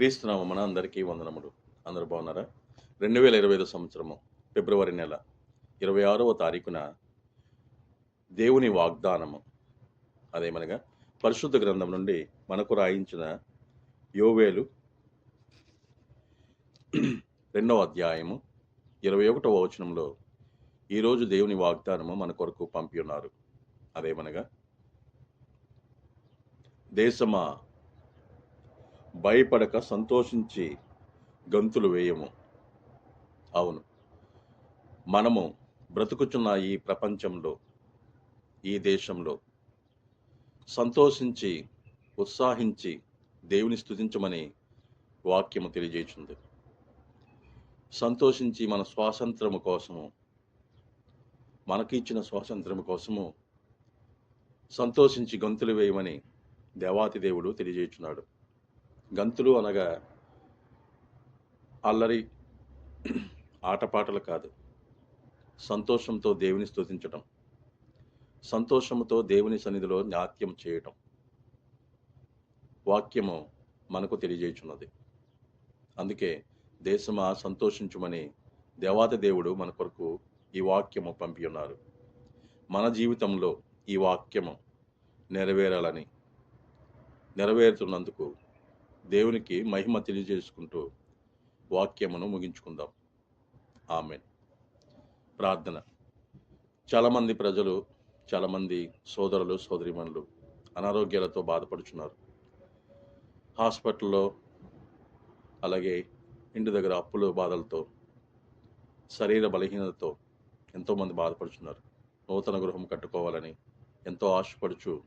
క్రీస్తునామ మన అందరికీ వందనములు. అందరూ బాగున్నారా? రెండు వేల ఇరవై ఐదు సంవత్సరము ఫిబ్రవరి నెల ఇరవై ఆరవ తారీఖున దేవుని వాగ్దానము. అదేమనగా పరిశుద్ధ గ్రంథం నుండి మనకు రాయించిన యోవేలు రెండవ అధ్యాయము ఇరవై ఒకటవ వచనంలో ఈరోజు దేవుని వాగ్దానము మన కొరకు పంపి ఉన్నారు అదేమనగా దేశమా భయపడక సంతోషించి గంతులు వేయము. అవును. మనము బ్రతుకుచున్న ఈ ప్రపంచంలో ఈ దేశంలో సంతోషించి ఉత్సాహించి దేవుని స్థుతించమని వాక్యము తెలియజేసింది సంతోషించి మన స్వాతంత్రము కోసము మనకిచ్చిన స్వాతంత్రము కోసము సంతోషించి గంతులు వేయమని దేవాతి దేవుడు తెలియజేస్తున్నాడు గంతులు అనగా అల్లరి ఆటపాటలు కాదు. సంతోషంతో దేవుని స్తుతించటం సంతోషంతో దేవుని సన్నిధిలో నాట్యం చేయటం వాక్యము మనకు తెలియజేయుచున్నది. అందుకే దేశమా సంతోషించుమని దేవాతి దేవుడు మన కొరకు ఈ వాక్యము పంపి ఉన్నారు. మన జీవితంలో ఈ వాక్యము నెరవేరాలని నెరవేరుతున్నందుకు దేవునికి మహిమ తెలియజేసుకుంటూ వాక్యమును ముగించుకుందాం. ఆమె ప్రార్థన. చాలామంది ప్రజలు చాలామంది సోదరులు సోదరిమణులు అనారోగ్యాలతో బాధపడుచున్నారు. హాస్పిటల్లో అలాగే ఇంటి దగ్గర అప్పుల బాధలతో శరీర బలహీనతతో ఎంతోమంది బాధపడుచున్నారు. నూతన గృహం కట్టుకోవాలని ఎంతో ఆశపడుచు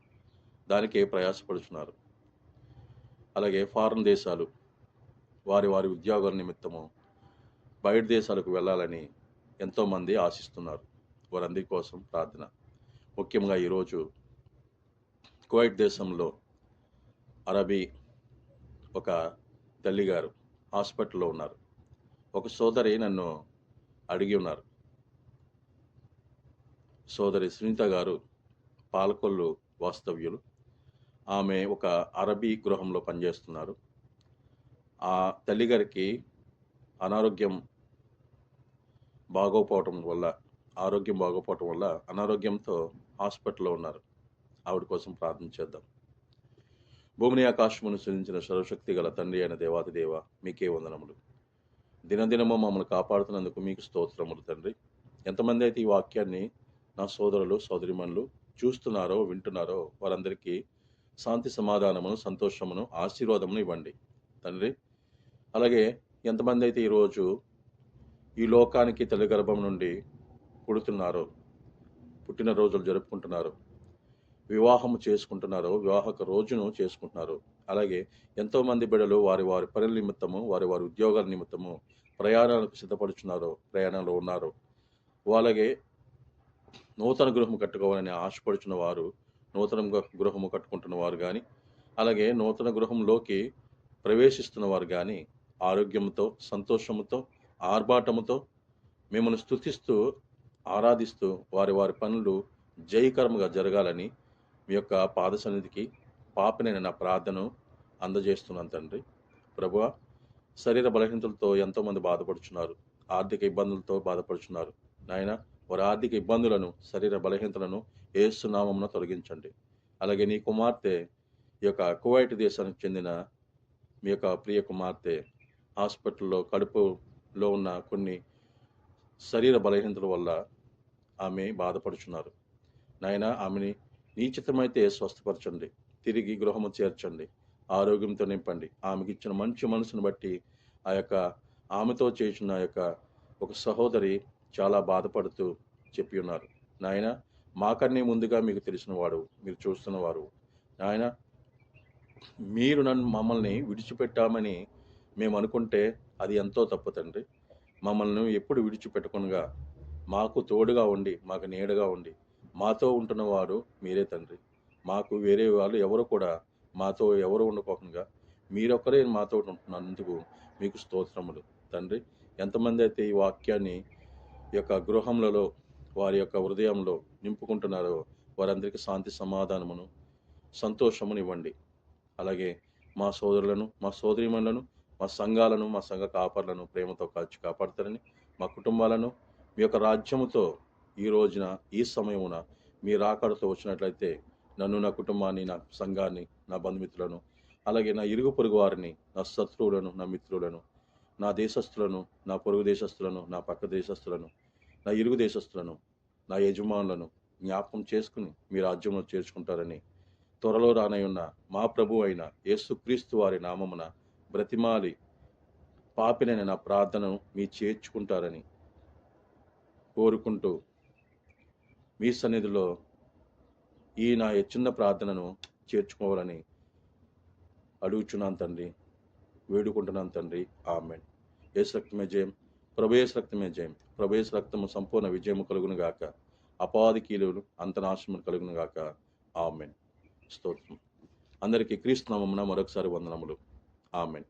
దానికే ప్రయాసపడుచున్నారు. అలాగే ఫారిన్ దేశాలు వారి వారి ఉద్యోగాల నిమిత్తము బయట దేశాలకు వెళ్ళాలని ఎంతోమంది ఆశిస్తున్నారు. వారందరి కోసం ప్రార్థన. ముఖ్యంగా ఈరోజు కువైట్ దేశంలో అరబీ ఒక తల్లిగారు హాస్పిటల్లో ఉన్నారు. ఒక సోదరి నన్ను అడిగి ఉన్నారు. సోదరి సునీత గారు పాలకొల్లు వాస్తవ్యులు. ఆమె ఒక అరబీ గృహంలో పనిచేస్తున్నారు. ఆ తల్లిగారికి అనారోగ్యం బాగోపోవటం వల్ల ఆరోగ్యం బాగోపోవటం వల్ల అనారోగ్యంతో హాస్పిటల్లో ఉన్నారు. ఆవిడ కోసం ప్రార్థన చేద్దాం. భూమిని ఆకాశమును సృజించిన సర్వశక్తి గల తండ్రి అయిన దేవాతిదేవ మీకే వందనములు. దినదినము మమ్మల్ని కాపాడుతున్నందుకు మీకు స్తోత్రములు తండ్రి. ఎంతమంది అయితే ఈ వాక్యాన్ని నా సోదరులు సోదరిమణులు చూస్తున్నారో వింటున్నారో వారందరికీ శాంతి సమాధానమును సంతోషమును ఆశీర్వాదమును ఇవ్వండి. తండ్రి అలాగే ఎంతమంది అయితే ఈరోజు ఈ లోకానికి తల్లి గర్భం నుండి పుడుతున్నారో పుట్టినరోజులు జరుపుకుంటున్నారు వివాహము చేసుకుంటున్నారో వివాహక రోజును చేసుకుంటున్నారు అలాగే ఎంతోమంది బిడ్డలు వారి వారి పనుల నిమిత్తము వారి వారి ఉద్యోగాల నిమిత్తము ప్రయాణాలకు సిద్ధపడుచున్నారో ప్రయాణంలో ఉన్నారు అలాగే నూతన గృహం కట్టుకోవాలని ఆశపడుచున్న వారు నూతనంగా గృహము కట్టుకుంటున్న వారు కానీ అలాగే నూతన గృహంలోకి ప్రవేశిస్తున్న వారు కానీ ఆరోగ్యంతో సంతోషముతో ఆర్భాటముతో మిమ్మల్ని స్తుతిస్తూ ఆరాధిస్తూ వారి వారి పనులు జయకరముగా జరగాలని మీ యొక్క పాద సన్నిధికి పాపనైన నా ప్రార్థన అందజేస్తున్నాను తండ్రి. ప్రభువ శరీర బలహీనతలతో ఎంతోమంది బాధపడుచున్నారు ఆర్థిక ఇబ్బందులతో బాధపడుచున్నారు. నాయన వారి ఆర్థిక ఇబ్బందులను శరీర బలహీనతలను ఏసునామమున తొలగించండి. అలాగే నీ కుమార్తె ఈ యొక్క కువైట్ దేశానికి చెందిన మీ యొక్క ప్రియ కుమార్తె హాస్పిటల్లో కడుపులో ఉన్న కొన్ని శరీర బలహీనతల వల్ల ఆమె బాధపడుచున్నారు. నాయన ఆమెని నీచితమైతే స్వస్థపరచండి. తిరిగి గృహము చేర్చండి. ఆరోగ్యంతో నింపండి. ఆమెకి ఇచ్చిన మంచి మనసును బట్టి ఆ యొక్క ఆమెతో చేసిన యొక్క ఒక సహోదరి చాలా బాధపడుతూ చెప్పి ఉన్నారు. నాయన మాకన్నీ ముందుగా మీకు తెలిసిన వాడు మీరు చూస్తున్నవారు. ఆయన మీరు నన్ను మమ్మల్ని విడిచిపెట్టామని మేము అనుకుంటే అది ఎంతో తప్పు తండ్రి. మమ్మల్ని ఎప్పుడు విడిచిపెట్టకుండా మాకు తోడుగా ఉండి మాకు నీడగా ఉండి మాతో ఉంటున్నవాడు మీరే తండ్రి. మాకు వేరే వాళ్ళు ఎవరు కూడా మాతో ఎవరు ఉండకోకుండా మీరొక్కరే మాతో ఉంటున్నందుకు మీకు స్తోత్రములు తండ్రి. ఎంతమంది అయితే ఈ వాక్యాన్ని యొక్క గృహములలో వారి యొక్క హృదయంలో నింపుకుంటున్నారో వారందరికీ శాంతి సమాధానమును సంతోషమునివ్వండి. అలాగే మా సోదరులను మా సోదరిమణులను మా సంఘాలను మా సంఘ కాపర్లను ప్రేమతో కాచి కాపాడతారని మా కుటుంబాలను మీ యొక్క రాజ్యముతో ఈ రోజున ఈ సమయమున మీ రాకడతో వచ్చినట్లయితే నన్ను నా కుటుంబాన్ని నా సంఘాన్ని నా బంధుమిత్రులను అలాగే నా ఇరుగు పొరుగు వారిని నా శత్రువులను నా మిత్రులను నా దేశస్థులను నా పొరుగు దేశస్థులను నా పక్క దేశస్థులను నా ఇరుగు దేశస్థులను నా యజమానులను జ్ఞాపకం చేసుకుని మీ రాజ్యంలో చేర్చుకుంటారని త్వరలో రానయున్న మా ప్రభు అయిన యేసుక్రీస్తు వారి నామమున బ్రతిమాలి. పాపినైన నా ప్రార్థనను మీ చేర్చుకుంటారని కోరుకుంటూ మీ సన్నిధిలో ఈ నా చిన్న ప్రార్థనను చేర్చుకోవాలని అడుగుచున్నాను తండ్రి. వేడుకుంటున్నాను తండ్రి. ఆమెన్. ఏసు రక్తమే జయం. ప్రభేశ రక్తమే జయం. ప్రభేశ రక్తము సంపూర్ణ విజయము కలుగును గాక అపాది కీలులు అంతనాశము కలుగును గాక ఆమెన్. స్తోత్రం. అందరికీ క్రీస్తు నామమున మరొకసారి వందనములు. ఆమెన్.